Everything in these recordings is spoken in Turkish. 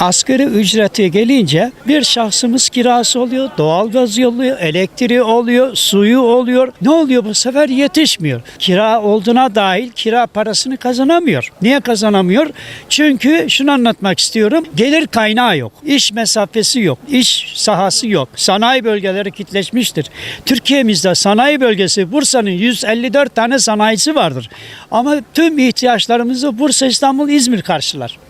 Asgari ücrete gelince bir şahsımız kirası oluyor, doğalgaz oluyor, elektriği oluyor, suyu oluyor. Ne oluyor bu sefer yetişmiyor. Kira olduğuna dahil kira parasını kazanamıyor. Niye kazanamıyor? Çünkü şunu anlatmak istiyorum. Gelir kaynağı yok. İş mesafesi yok. iş sahası yok. Sanayi bölgeleri kitleşmiştir. Türkiye'mizde sanayi bölgesi Bursa'nın 154 tane sanayisi vardır. Ama tüm ihtiyaçlarımızı Bursa, İstanbul, İzmir karşılar.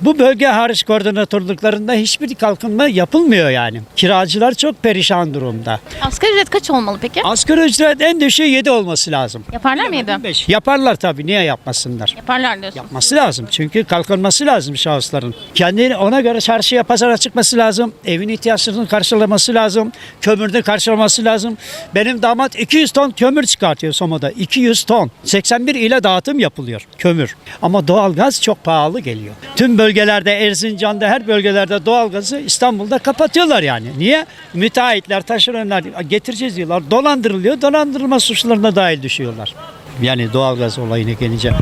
Bu bölge hariç koordinatörlüklerinde hiçbir kalkınma yapılmıyor yani. Kiracılar çok perişan durumda. Asgari ücret kaç olmalı peki? Asgari ücret en düşüğü 7 olması lazım. Yaparlar mıydı? 5. Yaparlar tabii niye yapmasınlar? Yaparlar diyorsun. Yapması lazım. Çünkü kalkınması lazım şahısların. Kendini ona göre çarşıya pazara çıkması lazım. Evin ihtiyaçlarını karşılaması lazım. Kömürünü karşılaması lazım. Benim damat 200 ton kömür çıkartıyor Soma'da. 200 ton. 81 ile dağıtım yapılıyor kömür. Ama doğalgaz çok pahalı geliyor. Tüm bölgelerde Erzincan'da her bölgelerde doğalgazı İstanbul'da kapatıyorlar yani. Niye? Müteahhitler, taşeronlar getireceğiz diyorlar. Dolandırılıyor. Dolandırılma suçlarına dahil düşüyorlar. Yani doğalgaz olayına gelince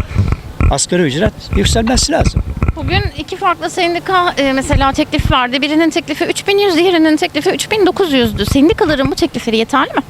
asgari ücret yükselmesi lazım. Bugün iki farklı sendika e, mesela teklif vardı. Birinin teklifi 3100, diğerinin teklifi 3900'dü. Sendikaların bu teklifleri yeterli mi?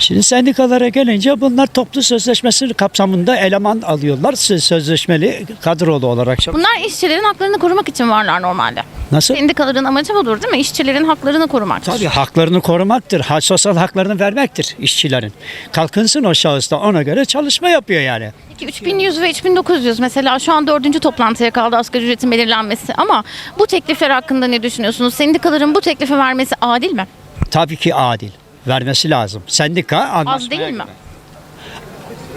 Şimdi sendikalara gelince bunlar toplu sözleşmesi kapsamında eleman alıyorlar. Söz- Sözleşmeli kadrolu olarak. Bunlar işçilerin haklarını korumak için varlar normalde. Nasıl? Sendikaların amacı budur değil mi? İşçilerin haklarını korumak. Tabii haklarını korumaktır. Ha, sosyal haklarını vermektir işçilerin. Kalkınsın o şahıs da ona göre çalışma yapıyor yani. Peki 3100 ve 3900 mesela şu an dördüncü toplantıya kaldı asgari ücretin belirlenmesi ama bu teklifler hakkında ne düşünüyorsunuz? Sendikaların bu teklifi vermesi adil mi? Tabii ki adil. Vermesi lazım. Sendika Az anlaşmaya değil mi?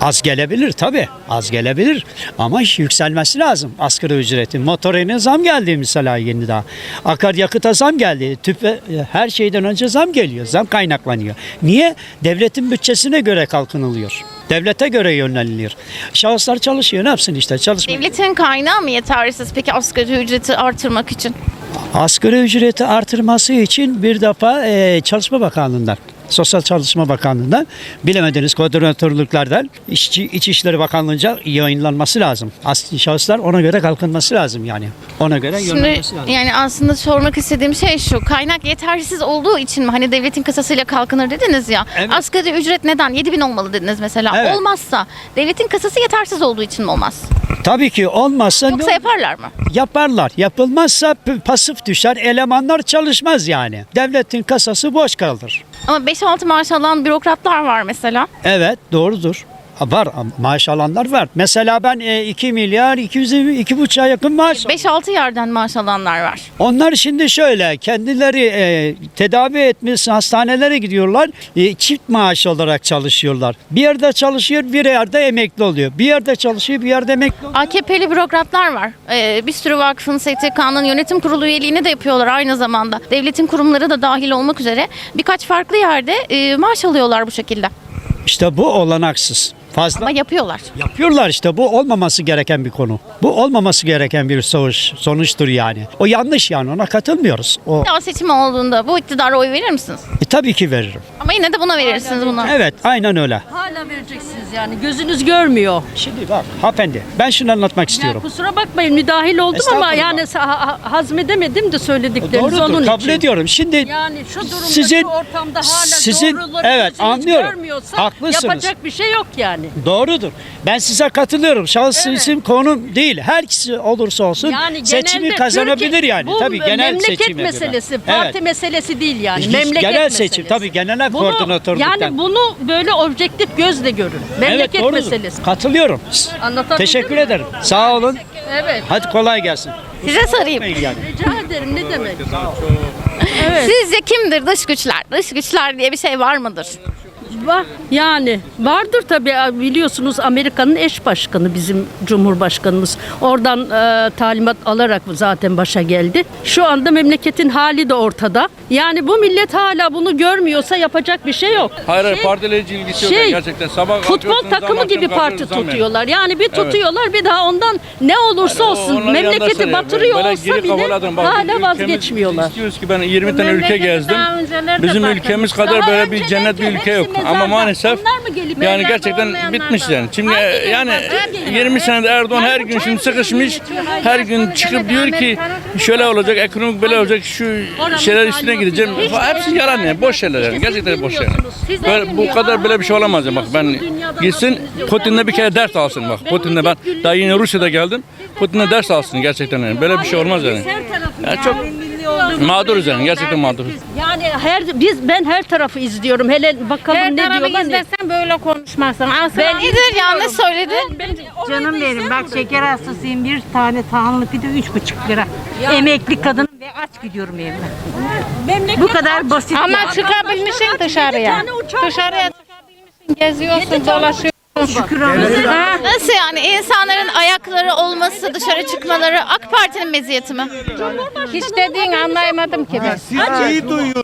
Az gelebilir tabii. Az gelebilir. Ama iş yükselmesi lazım asgari ücretin. Motorine zam geldi mesela yeni daha. Akaryakıta zam geldi. Tüpe her şeyden önce zam geliyor. Zam kaynaklanıyor. Niye? Devletin bütçesine göre kalkınılıyor. Devlete göre yöneliliyor. Şahıslar çalışıyor. Ne yapsın işte çalışmak. Devletin kaynağı mı yetersiz peki asgari ücreti artırmak için? Asgari ücreti artırması için bir defa e, Çalışma Bakanlığı'ndan, Sosyal Çalışma Bakanlığı'ndan bilemediniz koordinatörlüklerden İşçi, İçişleri Bakanlığı'nca yayınlanması lazım. Asli şahıslar ona göre kalkınması lazım yani. Ona göre Şimdi lazım. yani aslında sormak istediğim şey şu. Kaynak yetersiz olduğu için mi hani devletin kasasıyla kalkınır dediniz ya. Evet. Asgari ücret neden 7000 olmalı dediniz mesela. Evet. Olmazsa devletin kasası yetersiz olduğu için mi olmaz? Tabii ki olmazsa ne Yoksa olur? yaparlar mı? yaparlar. Yapılmazsa p- pasif düşer. Elemanlar çalışmaz yani. Devletin kasası boş kalır. Ama 5-6 maaş alan bürokratlar var mesela. Evet doğrudur. Var maaş alanlar var. Mesela ben e, 2 milyar 220 2,5'a yakın maaş 5-6 yerden maaş alanlar var. Onlar şimdi şöyle kendileri e, tedavi etmiş hastanelere gidiyorlar. E, çift maaş olarak çalışıyorlar. Bir yerde çalışıyor, bir yerde emekli oluyor. Bir yerde çalışıyor, bir yerde emekli oluyor. AKP'li bürokratlar var. Ee, bir sürü vakfın, STK'nın yönetim kurulu üyeliğini de yapıyorlar aynı zamanda. Devletin kurumları da dahil olmak üzere birkaç farklı yerde e, maaş alıyorlar bu şekilde. İşte bu olanaksız. Fazla Ama yapıyorlar. yapıyorlar işte. Bu olmaması gereken bir konu. Bu olmaması gereken bir sonuç, sonuçtur yani. O yanlış yani. Ona katılmıyoruz. O Ya seçim olduğunda bu iktidara oy verir misiniz? e, tabii ki veririm. Ama yine de buna verirsiniz buna. Evet, aynen öyle. Hala vereceksiniz yani gözünüz görmüyor. Şimdi bak hanımefendi ben şunu anlatmak Ya istiyorum. kusura bakmayın müdahil oldum ama Estağfurullah. yani sa- ha- hazmedemedim de söyledikleriniz onun Doğrudur, kabul için. ediyorum. Şimdi Yani şu durumda Sizin- şu ortamda hala sizin- doğruları evet, gözünüz anlıyorum. görmüyorsa Haklısınız. yapacak bir şey yok yani. Doğrudur. Ben size katılıyorum. Şahıs Evet. isim konum değil. Her kişi olursa olsun Yani seçimi genelde kazanabilir Türkiye- yani. Bu Tabii genel memleket seçime meselesi, göre. parti Evet. meselesi değil yani. Hiç- memleket genel meselesi. seçim tabii genel Bunu, koordinatörlükten. yani bunu böyle objektif gözle görün. Memleket evet, doğrudur. meselesi. Katılıyorum. Anlatabildim Teşekkür mi? ederim. Sağ olun. Evet. Hadi kolay gelsin. Size sorayım. Yani. Rica ederim ne demek? Sizce kimdir dış güçler? Dış güçler diye bir şey var mıdır? Var yani vardır tabii biliyorsunuz Amerika'nın eş başkanı bizim Cumhurbaşkanımız. Oradan e, talimat alarak zaten başa geldi. Şu anda memleketin hali de ortada. Yani bu millet hala bunu görmüyorsa yapacak bir şey yok. Hayır hayır Şey- partiyle hiç ilgisi yok şey, yani gerçekten. Sabah Futbol takımı gibi parti tutuyorlar. Yani bir tutuyorlar bir daha ondan ne olursa Yani olsun memleketi batırıyor Böyle olsa bile. Bak, hala vazgeçmiyorlar. İstiyoruz ki ben 20 tane ülke gezdim. Bizim ülkemiz kadar böyle bir cennet bir ülke yok. Ama maalesef mı gelip yani gerçekten bitmiş yani. Şimdi Hangi e, yani devlet? 20 senede Erdoğan her gün şimdi sıkışmış. Her gün çıkıp diyor ki şöyle olacak, ekonomik böyle olacak, şu şeyler üstüne gideceğim. Hepsi yalan yani, boş şeyler yani. Gerçekten boş şeyler. Böyle, bu kadar böyle bir şey olamaz ya bak ben gitsin Putin'de bir kere ders alsın bak. Putin'de ben daha yeni Rusya'da geldim. Putin'de ders alsın gerçekten yani. Böyle bir şey olmaz yani. Her tarafı Çok mağduruz yani gerçekten mağduruz. Yani her biz ben her tarafı izliyorum. Hele bakalım Her ne tarafı diyorlar. izlersen böyle konuşmazsın. Asıl Ben Nedir yanlış söyledin? Canım benim bak şeker hastasıyım bir tane tahanlı pide üç buçuk lira. Emekli kadınım ve aç gidiyorum evime. Bu kadar basit ama ya. çıkabilmişsin dışarıya. Dışarıya çıkabilmişsin, geziyorsun, dolaşıyorsun. Şükür. Ha? Nasıl yani insanların ayakları olması, dışarı çıkmaları AK Parti'nin meziyeti mi? Hiç dediğin anlayamadım ki ben. Siz şeyi duyuyorsunuz.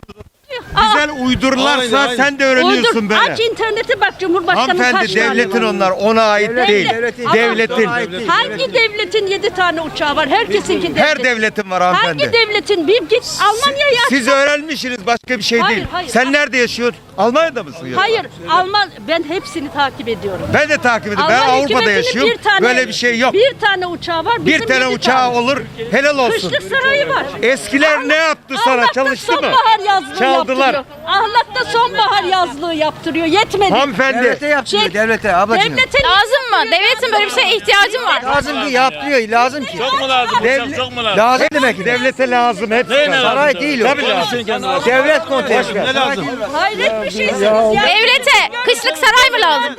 Güzel uydurlarsa sen de öğreniyorsun Uydur. böyle. Aç internete bak Cumhurbaşkanı Hanımefendi kaç tane devletin var? onlar ona ait değil. Ama Devletin. Hangi devletin yedi tane uçağı var? Herkesinki devlet. Her devletin var Hangi hanımefendi. devletin? Bir git Almanya'ya. Siz öğrenmişsiniz başka bir şey Hayır, değil. hayır. Sen nerede yaşıyorsun? Almanya'da mısın? ya? Hayır Alman ben hepsini takip ediyorum. Ben de takip ediyorum. Ben Alman Avrupa'da hükümetinin yaşıyorum. bir tane- Böyle bir şey yok. Bir tane uçağı var. Bir bizim tane yedi uçağı tane. olur. Helal olsun. Kışlık sarayı var. Eskiler ne yaptı sana? Ahlat'ta Çalıştı mı? sonbahar yazlığı Çaldılar. yaptırıyor. Ahlat'ta sonbahar yazlığı yaptırıyor. Yetmedi. Hanımefendi. Devlete yaptırıyor Şey- devlete ablacığım. Devletin Lazım mı? Devletin böyle bir şeye ihtiyacı var. Lazım ki yaptırıyor lazım ki. Çok mu lazım? Devlet- Çok mu lazım? Lazım Ne demek? Devlete lazım. Hepsi lazım. Saray değil o. Tabii lazım. Devlet kontrolü. Ne lazım? hayret bir şeysiniz ya. Devlete kışlık saray mı lazım?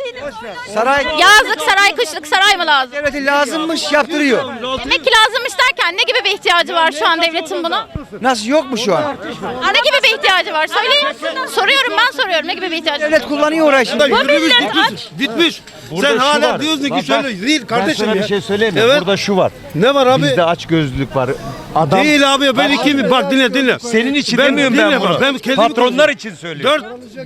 Saray Yazlık saray, kışlık saray mı lazım? devleti lazımmış yaptırıyor. Demek ki lazımmış derken ne gibi bir ihtiyacı var şu an devletin buna? Nasıl yok mu şu an? Ne gibi bir ihtiyacı var? Söyleyin. Soruyorum ben soruyorum. Ne gibi bir ihtiyacı var? Devlet kullanıyor orayı şimdi. Bu millet aç. Bitmiş. Burada Sen hala var. diyorsun ki şöyle değil Ben kardeşim sana ya. bir şey söyleyeyim mi? Evet. Burada şu var. Ne var abi? Bizde aç gözlülük var. Adam Değil abi ben iki bak dinle dinle. senin için Ben- demiyorum ben dinle bunu. bak, ben kendimi Patronlar konuşuyorum. için söylüyorum. 4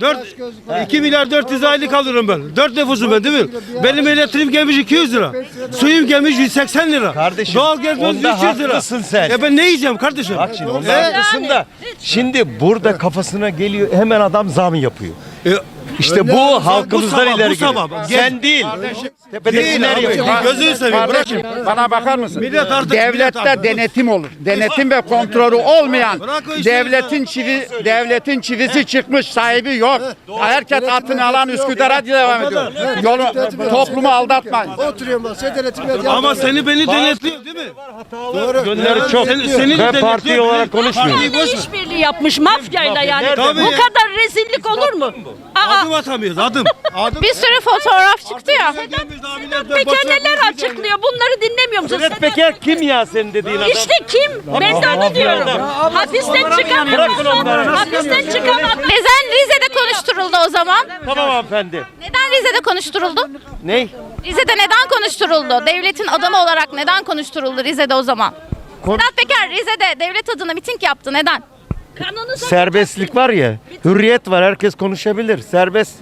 4 2 milyar 400 aylık alıyorum ben. 4 nüfusum ben değil mi? Benim elektriğim gelmiş 200 lira. Suyum gelmiş 180 lira. Kardeşim, Doğal gaz onda 300 lira. haklısın sen. Ya ben ne yiyeceğim kardeşim? Bak şimdi onlar haklısın da. Şimdi burada kafasına geliyor hemen adam zam yapıyor. E, İşte Öyle bu halkımızdan ileri bu geliyor. sabah. Sen değil. Tepedekiler yapıyor. Gözünü seveyim bırak. Bana bakar mısın? Millet artık- millet Devlette denetim olur. Denetim ve kontrolü olmayan devletin çivi devletin çivisi çıkmış sahibi yok. Herkes atını alan Üsküdar'a devam ediyor. Yolu toplumu aldatmayın. Ama seni beni denetliyor değil mi? Gönderleri çok. Seni, Ben denetliyor, parti olarak boş ver. İşbirliği yapmış mafyayla yani. Bu kadar rezillik olur mu? Aa, Adım atamıyoruz adım. Adım. Bir sürü fotoğraf çıktı ya. Peker neler açıklıyor? Bunları dinlemiyor musun? Sedat Peker kim ya senin dediğin adam? İşte kim? Ben de onu diyorum. Hapisten onları. Hapisten çıkan adam. Neden Rize'de konuşturuldu o zaman? Tamam hanımefendi. Neden Rize'de konuşturuldu? Ney? Rize'de neden konuşturuldu? Devletin adamı olarak neden konuşturuldu Rize'de o zaman? Sedat Peker Rize'de devlet adına miting yaptı. Neden? Kanunu Serbestlik var ya. Hürriyet var. Herkes konuşabilir. Serbest.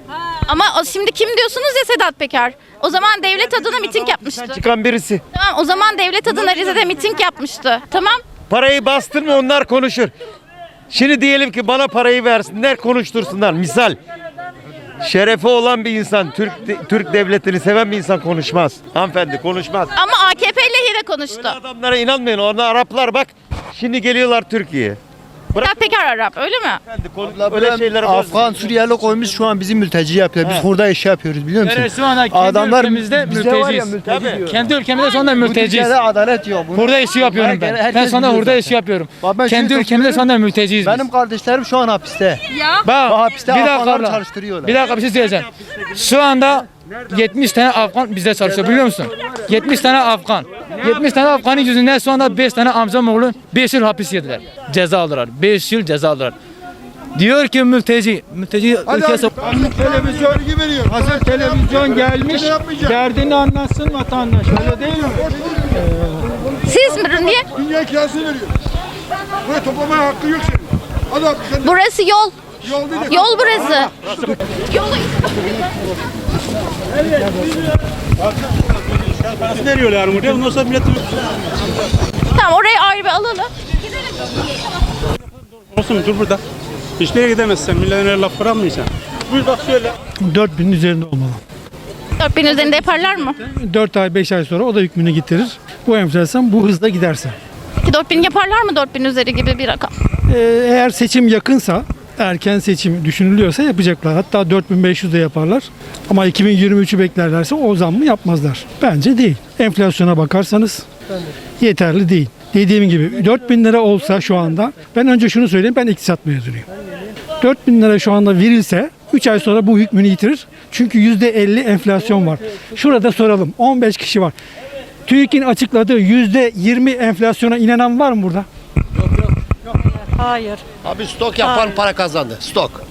Ama o şimdi kim diyorsunuz ya Sedat Peker? O zaman devlet adına miting yapmıştı. Çıkan birisi. Tamam o zaman devlet adına Rize'de miting yapmıştı. Tamam. Parayı bastın mı onlar konuşur. Şimdi diyelim ki bana parayı versinler konuştursunlar. Misal. Şerefi olan bir insan, Türk Türk devletini seven bir insan konuşmaz. Hanımefendi konuşmaz. Ama AKP lehine konuştu. Adamlara inanmayın. Onlar Araplar bak. Şimdi geliyorlar Türkiye'ye. Peker Arap öyle mi? Öyle şeyler Afgan Suriyeli koymuş şu an bizim mülteci yapıyor. Biz burada iş yapıyoruz biliyor musun? şu anda kendi Adamlar ülkemizde bize var ya mülteciyiz. mülteci diyor. Kendi ülkemizde şu anda Bu mülteciyiz. Adalet yok. Bunu- Hurda işi yapıyorum ben. Herkes Ben sonra biliyor hurda zaten. işi yapıyorum. Bak ben Kendi şunu ülkemizde şu anda mülteciyiz biz. Benim kardeşlerim şu an hapiste. Bak, Bu hapiste bir dakika Afganları abla. çalıştırıyorlar. Bir dakika bir şey söyleyeceğim. Şu anda 70 tane Afgan bizde çalışıyor biliyor musun? 70 tane Afgan. 70 tane Afganın yüzünden şu anda 5 tane amcam oğlu 5 yıl hapis yediler. Ceza aldılar. 5 yıl ceza aldılar. Diyor ki mülteci, mülteci ülkeye sok- televizyon gibi veriyor. Hazır televizyon gelmiş. Derdini anlatsın vatandaş. Öyle değil mi? Siz mi? Niye? Dünya kirasını veriyor. Buraya toplamaya hakkı yok senin. Adam sen Burası yol. yol değil. Yol burası. Yolu veriyorlar burada. Ondan sonra millet Tamam orayı. Olsun dur burada. Nereye gidemezsen milletine laf bırakmayacaksın. 4000'in üzerinde olmalı. 4000 üzerinde yaparlar mı? 4 ay 5 ay sonra o da hükmünü getirir. Bu enflasyon bu hızla giderse. Peki 4000 yaparlar mı 4000 üzeri gibi bir rakam? Ee, eğer seçim yakınsa erken seçim düşünülüyorsa yapacaklar. Hatta 4500 de yaparlar. Ama 2023'ü beklerlerse o zammı yapmazlar. Bence değil. Enflasyona bakarsanız yeterli değil. Dediğim gibi 4000 lira olsa şu anda ben önce şunu söyleyeyim ben iktisat mezunuyum. 4000 lira şu anda verilse 3 ay sonra bu hükmünü yitirir. Çünkü %50 enflasyon var. Şurada soralım 15 kişi var. TÜİK'in açıkladığı %20 enflasyona inanan var mı burada? Hayır. Abi stok yapan para kazandı. Stok.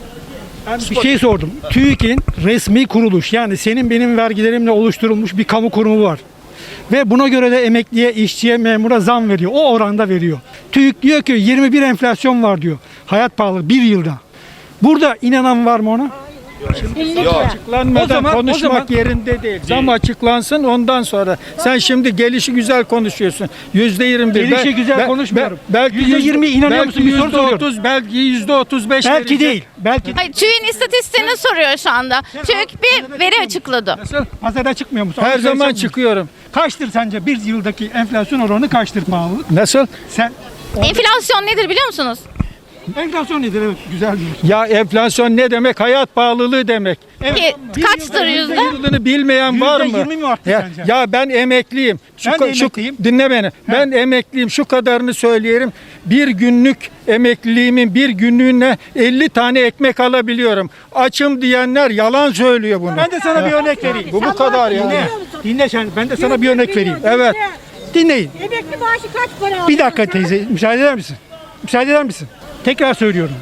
Ben bir şey sordum. TÜİK'in resmi kuruluş yani senin benim vergilerimle oluşturulmuş bir kamu kurumu var. Ve buna göre de emekliye, işçiye, memura zam veriyor. O oranda veriyor. TÜİK diyor ki 21 enflasyon var diyor. Hayat pahalı bir yılda. Burada inanan var mı ona? Açıklanmadan O zaman- o konuşmak zaman- yerinde değil. Zam açıklansın ondan sonra. Sen şimdi gelişi güzel konuşuyorsun. Yüzde yirmi bir. Gelişi güzel bel- konuşmuyorum. bel- Belki Yüzde yirmi inanıyor musun? Bir soru yüzde soruyorum. otuz, belki yüzde otuz beş. Belki değil. Belki Hayır, TÜİK'in istatistiğini soruyor şu anda. TÜİK bir veri açıkladı. Nasıl? pazara çıkmıyor musun? Her zaman çıkıyorum. Kaçtır sence bir yıldaki enflasyon oranı kaçtır pahalılık? Nasıl? Sen Enflasyon nedir biliyor musunuz? Enflasyon nedir? Evet güzel diyorsun. Ya enflasyon ne demek? Hayat pahalılığı demek. Ki kaçtır yüzde? Yıldığını bilmeyen var mı? Yüzde yirmi mi arttı ya, sence? ya ben emekliyim. Şu, Ben de şu- emekliyim. dinle beni. Ben emekliyim. Şu kadarını söyleyelim. Bir günlük emekliliğimin bir günlüğüne 50 tane ekmek alabiliyorum. Açım diyenler yalan söylüyor bunu. Ben de sana bir örnek vereyim. Bu bu kadar ya. Dinle. Dinle sen. Ben de sana bir örnek vereyim. Evet. Dinleyin. Emekli maaşı kaç para Bir dakika teyze. Müsaade eder misin? Müsaade eder misin? Tekrar söylüyorum.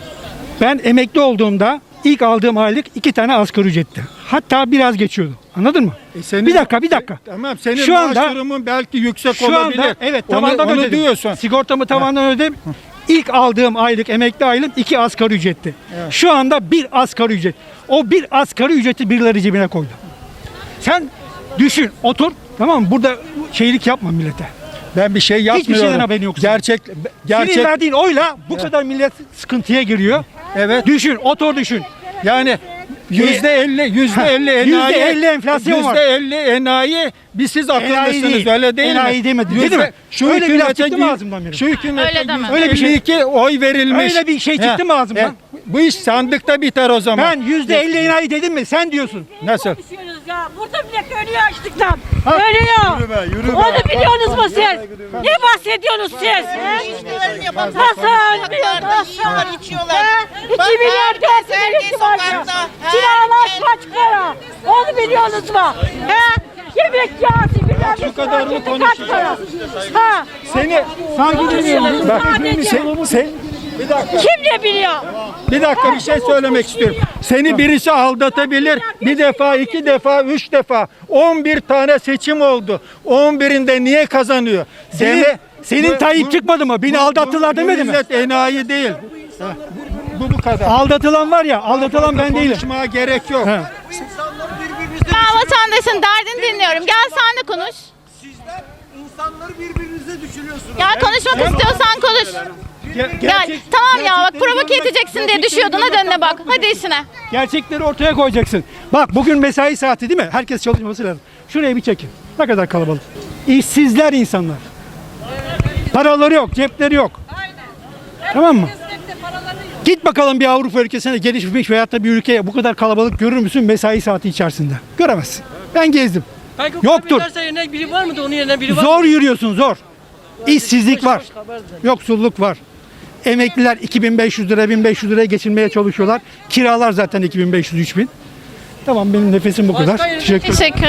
Ben emekli olduğumda ilk aldığım aylık iki tane asgari ücretti. Hatta biraz geçiyordu. Anladın mı? E senin- bir dakika, bir dakika. Tamam senin Şu maaş anda- durumun belki yüksek Şu olabilir. anda evet Onu- tavandan onu, ödedim. diyorsun. Sigortamı tavandan ödedim. İlk aldığım aylık emekli aylığım iki asgari ücretti. Şu anda bir asgari ücret. O bir asgari ücreti birileri cebine koydu. Sen düşün, otur. Tamam mı? Burada şeylik yapma millete. Ben bir şey yapmıyorum. şeyden haberin yok senin. Gerçek Senin gerçek verdiğin oyla bu kadar millet sıkıntıya giriyor. evet. Düşün, otur düşün. Yani yüzde elli, yüzde elli Yüzde enayi. elli enflasyon var. Yüzde elli enayi. Biz siz Enayi akıllısınız değil. öyle değil mi? Enayi demedi, Yüzde- değil mi? Şu Öyle bir laf hükümete, çıktı mı ağzımdan benim? şu hükümete Öyle deme. Öyle bir şey- 52 oy verilmiş. Öyle bir şey çıktı mı ağzımdan? he. Bu iş sandıkta biter o zaman. Ben yüzde elli enayi dedim mi? Sen diyorsun. Nasıl? Ya? Burada millet ölüyor açlıktan. Ölüyor. Onu biliyorsunuz mu siz? Ne bahsediyorsunuz siz? Nasıl ölmüyor? Nasıl? İçiyorlar. İki milyar dört milyon var ya. Kiralar kaç para? Onu biliyorsunuz mu? He? Yemek yağısı bilmem Şu kadarını konuşacağız. Ha? Seni Sakin demiyorum. Bak, Sadece. sen, sen, bir dakika. Kim ne biliyor? Bir dakika bir şey söylemek istiyorum. Seni birisi aldatabilir. Bir defa, iki defa, üç defa. 11 tane seçim oldu. 11'inde niye kazanıyor? Senin, senin Tayyip çıkmadı mı? Beni bu- aldattılar bu demedi mi? millet enayi değil. Bu, bu kadar. Aldatılan var ya, aldatılan ben değilim. Konuşmaya gerek yok. He. Ben vatandaşın derdini dinliyorum. Gel sen de konuş. İnsanları birbirinize düşürüyorsunuz. Gel konuşmak istiyorsan konuş. Ger- Gel. gerçek- Tamam ya bak gerçekleri provoke görmek- edeceksin diye gerçekleri düşüyordun. Hadi görmekten önüne bak. korkma. Hadi işine. Gerçekleri ortaya koyacaksın. Bak bugün mesai saati değil mi? Herkes çalışması lazım. Şuraya bir çekin. Ne kadar kalabalık. İşsizler insanlar. Paraları yok, cepleri yok. Tamam mı? Git bakalım bir Avrupa ülkesine gelişmiş veyahut da bir ülkeye bu kadar kalabalık görür müsün mesai saati içerisinde? Göremezsin. Ben gezdim. Yoktur. biri var mıydı onun yerine biri Zor yürüyorsun zor. İşsizlik var. Yoksulluk var. Emekliler 2500 lira 1500 liraya geçinmeye çalışıyorlar. Kiralar zaten 2500 3000. Tamam benim nefesim bu kadar. Teşekkür ederim. Teşekkür